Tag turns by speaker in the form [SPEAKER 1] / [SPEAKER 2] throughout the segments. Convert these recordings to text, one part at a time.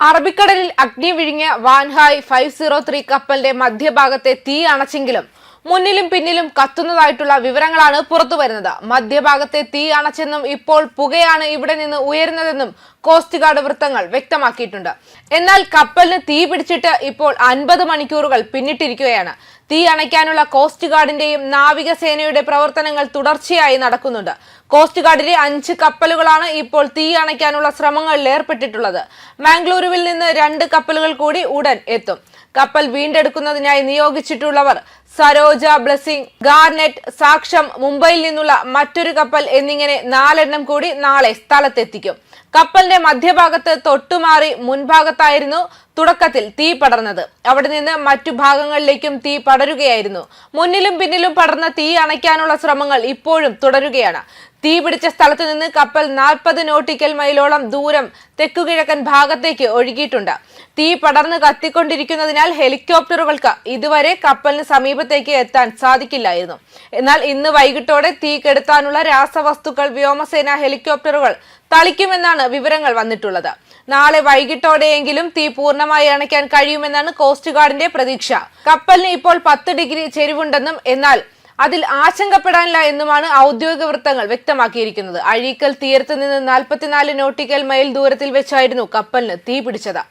[SPEAKER 1] അറബിക്കടലിൽ അഗ്നി വിഴുങ്ങിയ Wan Hai five zero three കപ്പലിന്റെ മധ്യഭാഗത്തെ തീ അണച്ചെങ്കിലും മുന്നിലും പിന്നിലും കത്തുന്നതായിട്ടുള്ള വിവരങ്ങളാണ് പുറത്തു വരുന്നത്. മധ്യഭാഗത്തെ തീ അണച്ചെന്നും ഇപ്പോൾ പുകയാണ് ഇവിടെ നിന്ന് ഉയരുന്നതെന്നും കോസ്റ്റ് ഗാർഡ് വൃത്തങ്ങൾ വ്യക്തമാക്കിയിട്ടുണ്ട്. എന്നാൽ കപ്പലിന് തീ പിടിച്ചിട്ട് ഇപ്പോൾ അൻപത് മണിക്കൂറുകൾ പിന്നിട്ടിരിക്കുകയാണ്. തീ അണയ്ക്കാനുള്ള കോസ്റ്റ് ഗാർഡിന്റെയും നാവികസേനയുടെ പ്രവർത്തനങ്ങൾ തുടർച്ചയായി നടക്കുന്നുണ്ട്. കോസ്റ്റ് ഗാർഡിലെ അഞ്ച് കപ്പലുകളാണ് ഇപ്പോൾ തീ അണയ്ക്കാനുള്ള ശ്രമങ്ങളിൽ ഏർപ്പെട്ടിട്ടുള്ളത്. മാംഗ്ലൂരുവിൽ നിന്ന് രണ്ട് കപ്പലുകൾ കൂടി ഉടൻ എത്തും. കപ്പൽ വീണ്ടെടുക്കുന്നതിനായി നിയോഗിച്ചിട്ടുള്ളവർ സരോജ ബ്ലെസിംഗ് ഗാർനെറ്റ് സാക്ഷം മുംബൈയിൽ നിന്നുള്ള മറ്റൊരു കപ്പൽ എന്നിങ്ങനെ നാലെണ്ണം കൂടി നാളെ സ്ഥലത്തെത്തിക്കും. കപ്പലിന്റെ മധ്യഭാഗത്ത് തൊട്ടുമാറി മുൻഭാഗത്തായിരുന്നു തുടക്കത്തിൽ തീ പടർന്നത്. അവിടെ നിന്ന് മറ്റു ഭാഗങ്ങളിലേക്കും തീ പടരുകയായിരുന്നു. മുന്നിലും പിന്നിലും പടർന്ന തീ അണയ്ക്കാനുള്ള ശ്രമങ്ങൾ ഇപ്പോഴും തുടരുകയാണ്. തീ സ്ഥലത്തു നിന്ന് കപ്പൽ നാൽപ്പത് നോട്ടിക്കൽ മൈലോളം ദൂരം തെക്കുകിഴക്കൻ ഭാഗത്തേക്ക് ഒഴുകിയിട്ടുണ്ട്. തീ പടർന്ന് കത്തിക്കൊണ്ടിരിക്കുന്നതിനാൽ ഹെലികോപ്റ്ററുകൾക്ക് ഇതുവരെ കപ്പലിന് സമീപത്തേക്ക് എത്താൻ സാധിക്കില്ലായിരുന്നു. എന്നാൽ ഇന്ന് വൈകിട്ടോടെ തീ കെടുത്താനുള്ള രാസവസ്തുക്കൾ വ്യോമസേന ഹെലികോപ്റ്ററുകൾ തളിക്കുമെന്നാണ് വിവരങ്ങൾ വന്നിട്ടുള്ളത്. നാളെ വൈകിട്ടോടെയെങ്കിലും തീ പൂർണമായി അണയ്ക്കാൻ കഴിയുമെന്നാണ് കോസ്റ്റ് ഗാർഡിന്റെ പ്രതീക്ഷ. കപ്പലിന് ഇപ്പോൾ പത്ത് ഡിഗ്രി ചെരിവുണ്ടെന്നും എന്നാൽ അതിൽ ആശങ്കപ്പെടാനില്ല എന്നുമാണ് ഔദ്യോഗിക വൃത്തങ്ങൾ വ്യക്തമാക്കിയിരിക്കുന്നത്. അഴീക്കൽ തീരത്ത് നിന്ന് നാൽപ്പത്തിനാല് നോട്ടിക്കൽ മൈൽ ദൂരത്തിൽ വെച്ചായിരുന്നു കപ്പലിന് തീ പിടിച്ചത്.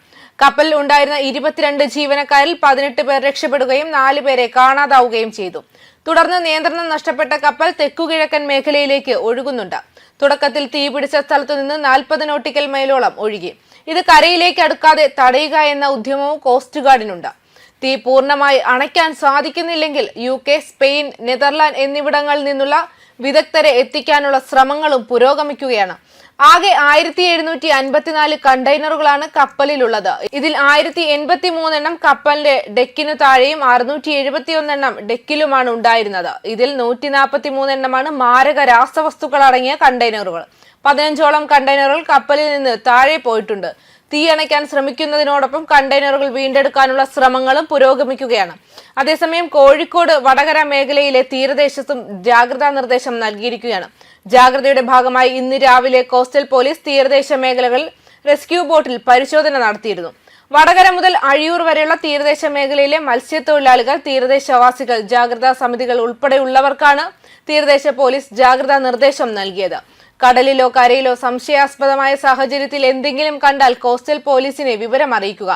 [SPEAKER 1] കപ്പലിൽ ഉണ്ടായിരുന്ന ഇരുപത്തിരണ്ട് ജീവനക്കാരിൽ പതിനെട്ട് പേർ രക്ഷപ്പെടുകയും നാല് പേരെ കാണാതാവുകയും ചെയ്തു. തുടർന്ന് നിയന്ത്രണം നഷ്ടപ്പെട്ട കപ്പൽ തെക്കുകിഴക്കൻ മേഖലയിലേക്ക് ഒഴുകുന്നുണ്ട്. തുടക്കത്തിൽ തീ പിടിച്ച സ്ഥലത്തു നിന്ന് നാൽപ്പത് നോട്ടിക്കൽ മൈലോളം ഒഴുകി. ഇത് കരയിലേക്ക് അടുക്കാതെ തടയുക എന്ന ഉദ്യമവും കോസ്റ്റ് ഗാർഡിനുണ്ട്. തീ പൂർണമായി അണയ്ക്കാൻ സാധിക്കുന്നില്ലെങ്കിൽ യു കെ സ്പെയിൻ നെതർലാൻഡ് എന്നിവിടങ്ങളിൽ നിന്നുള്ള വിദഗ്ധരെ എത്തിക്കാനുള്ള ശ്രമങ്ങളും പുരോഗമിക്കുകയാണ്. ആകെ ആയിരത്തി എഴുന്നൂറ്റി അൻപത്തിനാല് കണ്ടെയ്നറുകളാണ് കപ്പലിലുള്ളത്. ഇതിൽ ആയിരത്തി എൺപത്തി മൂന്നെണ്ണം കപ്പലിന്റെ ഡെക്കിനു താഴെയും അറുന്നൂറ്റി എഴുപത്തി ഒന്നെണ്ണം ഡെക്കിലുമാണ് ഉണ്ടായിരുന്നത്. ഇതിൽ നൂറ്റി നാൽപ്പത്തി മൂന്നെണ്ണമാണ് മാരക രാസവസ്തുക്കൾ അടങ്ങിയ കണ്ടെയ്നറുകൾ. പതിനഞ്ചോളം കണ്ടെയ്നറുകൾ കപ്പലിൽ നിന്ന് താഴെ പോയിട്ടുണ്ട്. തീയണയ്ക്കാൻ ശ്രമിക്കുന്നതിനോടൊപ്പം കണ്ടെയ്നറുകൾ വീണ്ടെടുക്കാനുള്ള ശ്രമങ്ങളും പുരോഗമിക്കുകയാണ്. അതേസമയം കോഴിക്കോട് വടകര മേഖലയിലെ തീരദേശത്തും ജാഗ്രതാ നിർദ്ദേശം നൽകിയിരിക്കുകയാണ്. ജാഗ്രതയുടെ ഭാഗമായി ഇന്ന് രാവിലെ കോസ്റ്റൽ പോലീസ് തീരദേശ മേഖലകളിൽ റെസ്ക്യൂ ബോട്ടിൽ പരിശോധന നടത്തിയിരുന്നു. വടകര മുതൽ അഴിയൂർ വരെയുള്ള തീരദേശ മേഖലയിലെ മത്സ്യത്തൊഴിലാളികൾ തീരദേശവാസികൾ ജാഗ്രതാ സമിതികൾ ഉൾപ്പെടെയുള്ളവർക്കാണ് തീരദേശ പോലീസ് ജാഗ്രതാ നിർദ്ദേശം നൽകിയത്. കടലിലോ കരയിലോ സംശയാസ്പദമായ സാഹചര്യത്തിൽ എന്തെങ്കിലും കണ്ടാൽ കോസ്റ്റൽ പോലീസിനെ വിവരം അറിയിക്കുക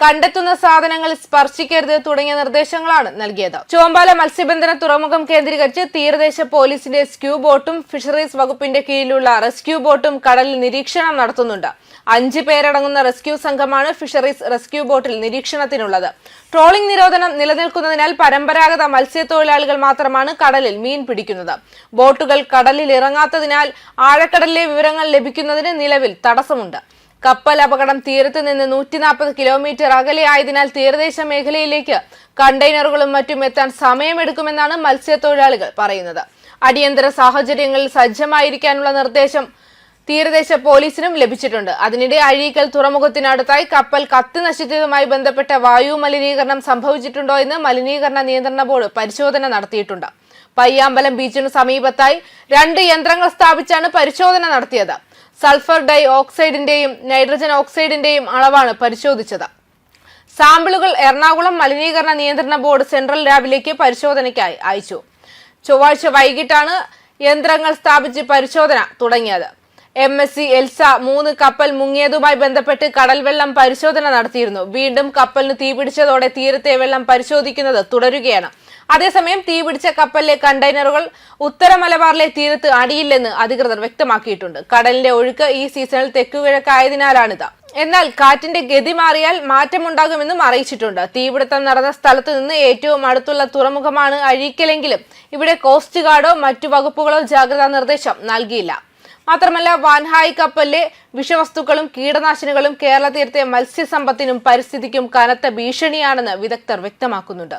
[SPEAKER 1] കണ്ടെത്തുന്ന സാധനങ്ങൾ സ്പർശിക്കരുത് തുടങ്ങിയ നിർദ്ദേശങ്ങളാണ് നൽകിയത്. ചോമ്പാല മത്സ്യബന്ധന തുറമുഖം കേന്ദ്രീകരിച്ച് തീരദേശ പോലീസിന്റെ സ്ക്യൂ ബോട്ടും ഫിഷറീസ് വകുപ്പിന്റെ കീഴിലുള്ള റെസ്ക്യൂ ബോട്ടും കടലിൽ നിരീക്ഷണം നടത്തുന്നുണ്ട്. അഞ്ച് പേരടങ്ങുന്ന റെസ്ക്യൂ സംഘമാണ് ഫിഷറീസ് റെസ്ക്യൂ ബോട്ടിൽ നിരീക്ഷണത്തിനുള്ളത്. ട്രോളിംഗ് നിരോധനം നിലനിൽക്കുന്നതിനാൽ പരമ്പരാഗത മത്സ്യത്തൊഴിലാളികൾ മാത്രമാണ് കടലിൽ മീൻ പിടിക്കുന്നത്. ബോട്ടുകൾ കടലിൽ ഇറങ്ങാത്തതിനാൽ ആഴക്കടലിലെ വിവരങ്ങൾ ലഭിക്കുന്നതിന് നിലവിൽ തടസ്സമുണ്ട്. കപ്പൽ അപകടം തീരത്ത് നിന്ന് നൂറ്റി നാൽപ്പത് കിലോമീറ്റർ അകലെയായതിനാൽ തീരദേശ മേഖലയിലേക്ക് കണ്ടെയ്നറുകളും മറ്റും എത്താൻ സമയമെടുക്കുമെന്നാണ് മത്സ്യത്തൊഴിലാളികൾ പറയുന്നത്. അടിയന്തര സാഹചര്യങ്ങളിൽ സജ്ജമായിരിക്കാനുള്ള നിർദ്ദേശം തീരദേശ പോലീസിനും ലഭിച്ചിട്ടുണ്ട്. അതിനിടെ അഴീക്കൽ തുറമുഖത്തിനടുത്തായി കപ്പൽ കത്തി നശിച്ചതുമായി ബന്ധപ്പെട്ട വായു മലിനീകരണം സംഭവിച്ചിട്ടുണ്ടോ എന്ന് മലിനീകരണ നിയന്ത്രണ ബോർഡ് പരിശോധന നടത്തിയിട്ടുണ്ട്. പയ്യാമ്പലം ബീച്ചിനു സമീപത്തായി രണ്ട് യന്ത്രങ്ങൾ സ്ഥാപിച്ചാണ് പരിശോധന നടത്തിയത്. സൾഫർ ഡൈ ഓക്സൈഡിന്റെയും നൈട്രജൻ ഓക്സൈഡിന്റെയും അളവാണ് പരിശോധിച്ചത്. സാമ്പിളുകൾ എറണാകുളം മലിനീകരണ നിയന്ത്രണ ബോർഡ് സെൻട്രൽ ലാബിലേക്ക് പരിശോധനയ്ക്കായി അയച്ചു. ചൊവ്വാഴ്ച വൈകിട്ടാണ് യന്ത്രങ്ങൾ സ്ഥാപിച്ച് പരിശോധന തുടങ്ങിയത്. എം എസ് സി എൽസ മൂന്ന് കപ്പൽ മുങ്ങിയതുമായി ബന്ധപ്പെട്ട് കടൽവെള്ളം പരിശോധന നടത്തിയിരുന്നു. വീണ്ടും കപ്പലിന് തീപിടിച്ചതോടെ തീരത്തെ വെള്ളം പരിശോധിക്കുന്നത് തുടരുകയാണ്. അതേസമയം തീപിടിച്ച കപ്പലിലെ കണ്ടെയ്നറുകൾ ഉത്തര മലബാറിലെ തീരത്ത് അടിയില്ലെന്ന് അധികൃതർ വ്യക്തമാക്കിയിട്ടുണ്ട്. കടലിന്റെ ഒഴുക്ക് ഈ സീസണിൽ തെക്കുകിഴക്കായതിനാലാണിത്. എന്നാൽ കാറ്റിന്റെ ഗതി മാറിയാൽ മാറ്റമുണ്ടാകുമെന്നും അറിയിച്ചിട്ടുണ്ട്. തീപിടുത്തം നടന്ന സ്ഥലത്ത് നിന്ന് ഏറ്റവും അടുത്തുള്ള തുറമുഖമാണ് അഴീക്കലെങ്കിലും ഇവിടെ കോസ്റ്റ് ഗാർഡോ മറ്റു വകുപ്പുകളോ ജാഗ്രതാ നിർദ്ദേശം നൽകിയില്ല. മാത്രമല്ല വാൻഹായ് കപ്പലിലെ വിഷവസ്തുക്കളും കീടനാശിനികളും കേരള തീരത്തെ മത്സ്യസമ്പത്തിനും പരിസ്ഥിതിക്കും കനത്ത ഭീഷണിയാണെന്ന് വിദഗ്ധർ വ്യക്തമാക്കുന്നുണ്ട്.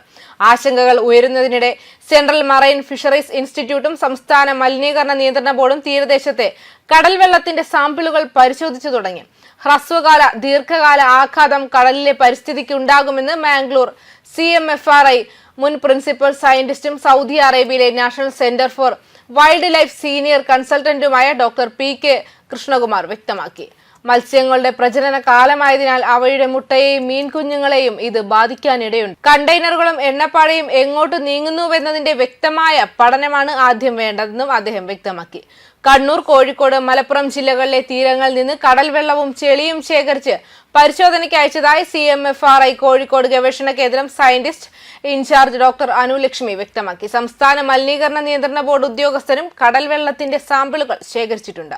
[SPEAKER 1] ആശങ്കകൾ ഉയരുന്നതിനിടെ സെൻട്രൽ മറൈൻ ഫിഷറീസ് ഇൻസ്റ്റിറ്റ്യൂട്ടും സംസ്ഥാന മലിനീകരണ നിയന്ത്രണ ബോർഡും തീരദേശത്തെ കടൽ വെള്ളത്തിന്റെ സാമ്പിളുകൾ പരിശോധിച്ചു തുടങ്ങി. ഹ്രസ്വകാല ദീർഘകാല ആഘാതം കടലിലെ പരിസ്ഥിതിക്ക് ഉണ്ടാകുമെന്ന് Mangalore C M F R I മുൻ പ്രിൻസിപ്പൽ സയന്റിസ്റ്റും സൗദി അറേബ്യയിലെ national centre for wild life senior കൺസൾട്ടന്റുമായ doctor P K Krishnakumar വ്യക്തമാക്കി. മത്സ്യങ്ങളുടെ പ്രജനന കാലമായതിനാൽ അവയുടെ മുട്ടയെയും മീൻ കുഞ്ഞുങ്ങളെയും ഇത് ബാധിക്കാനിടയുണ്ട്. കണ്ടെയ്നറുകളും എണ്ണപ്പാടയും എങ്ങോട്ട് നീങ്ങുന്നുവെന്നതിന്റെ വ്യക്തമായ പഠനമാണ് ആദ്യം വേണ്ടതെന്നും അദ്ദേഹം വ്യക്തമാക്കി. കണ്ണൂർ കോഴിക്കോട് മലപ്പുറം ജില്ലകളിലെ തീരങ്ങളിൽ നിന്ന് കടൽ വെള്ളവും ചെളിയും ശേഖരിച്ച് പരിശോധനയ്ക്ക് അയച്ചതായി C M F R I Kozhikode ഗവേഷണ കേന്ദ്രം സയന്റിസ്റ്റ് ഇൻചാർജ് ഡോക്ടർ അനുലക്ഷ്മി വ്യക്തമാക്കി. സംസ്ഥാന മലിനീകരണ നിയന്ത്രണ ബോർഡ് ഉദ്യോഗസ്ഥരും കടൽ വെള്ളത്തിന്റെ സാമ്പിളുകൾ ശേഖരിച്ചിട്ടുണ്ട്.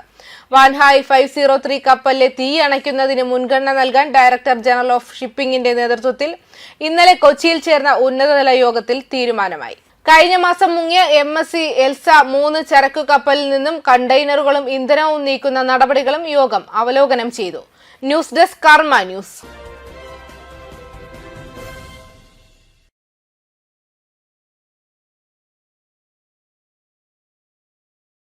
[SPEAKER 1] വാൻഹായ് ഫൈവ് സീറോ ത്രീ കപ്പലിലെ തീ അണയ്ക്കുന്നതിന് മുൻഗണന നൽകാൻ ഡയറക്ടർ ജനറൽ ഓഫ് ഷിപ്പിംഗിന്റെ നേതൃത്വത്തിൽ ഇന്നലെ കൊച്ചിയിൽ ചേർന്ന ഉന്നതതല യോഗത്തിൽ തീരുമാനമായി. കഴിഞ്ഞ മാസം മുങ്ങിയ എം എസ് സി എൽസ മൂന്ന് ചരക്കു കപ്പലിൽ നിന്നും കണ്ടെയ്നറുകളും ഇന്ധനവും നീക്കുന്ന നടപടികളും യോഗം അവലോകനം ചെയ്തു. News desk Karma news.